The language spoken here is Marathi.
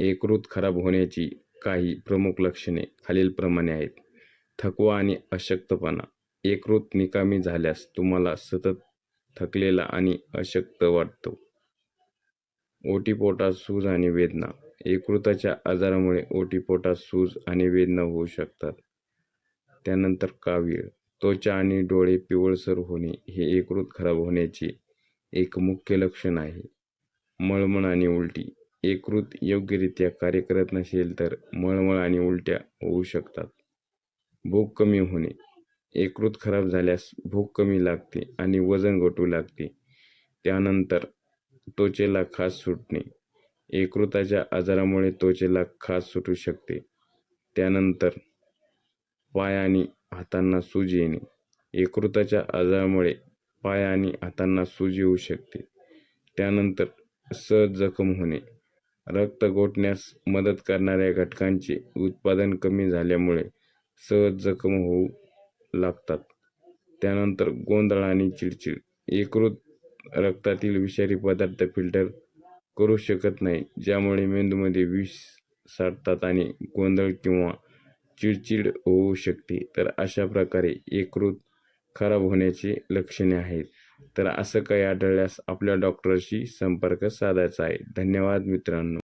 यकृत खराब होण्याची काही प्रमुख लक्षणे खालीलप्रमाणे आहेत. थकवा आणि अशक्तपणा यकृत निकामी झाल्यास तुम्हाला सतत थकलेला आणि अशक्त वाटतो. ओटीपोटात सूज आणि वेदना यकृताच्या आजारामुळे ओटीपोटात सूज आणि वेदना होऊ शकतात. त्यानंतर कावीळ त्वचा आणि डोळे पिवळसर होणे हे यकृत खराब होण्याचे एक मुख्य लक्षण आहे. मळमळ आणि उलटी यकृत योग्यरित्या कार्य करत नसेल तर मळमळ आणि उलट्या होऊ शकतात. भूक कमी होणे यकृत खराब झाल्यास भूक कमी लागते आणि वजन घटू लागते. त्यानंतर त्वचेला खाज सुटणे यकृताच्या आजारामुळे त्वचेला खाज सुटू शकते. त्यानंतर पाय आणि हातांना सूज येणे यकृताच्या आजारामुळे पाय आणि हातांना सूज येऊ शकते. त्यानंतर सहज जखम होणे रक्त गोठण्यास मदत करणाऱ्या घटकांचे उत्पादन कमी झाल्यामुळे सहज जखम होऊ लागतात. त्यानंतर गोंधळ आणि चिडचिड एकृत रक्तातील विषारी पदार्थ फिल्टर करू शकत नाही ज्यामुळे मेंदूमध्ये विष साठतात आणि गोंधळ किंवा चिडचिड होऊ शकते. तर अशा प्रकारे एकृत खराब होण्याची लक्षणे आहेत. तर असं काही आढळल्यास आपल्या डॉक्टरशी संपर्क साधायचा आहे. धन्यवाद मित्रांनो.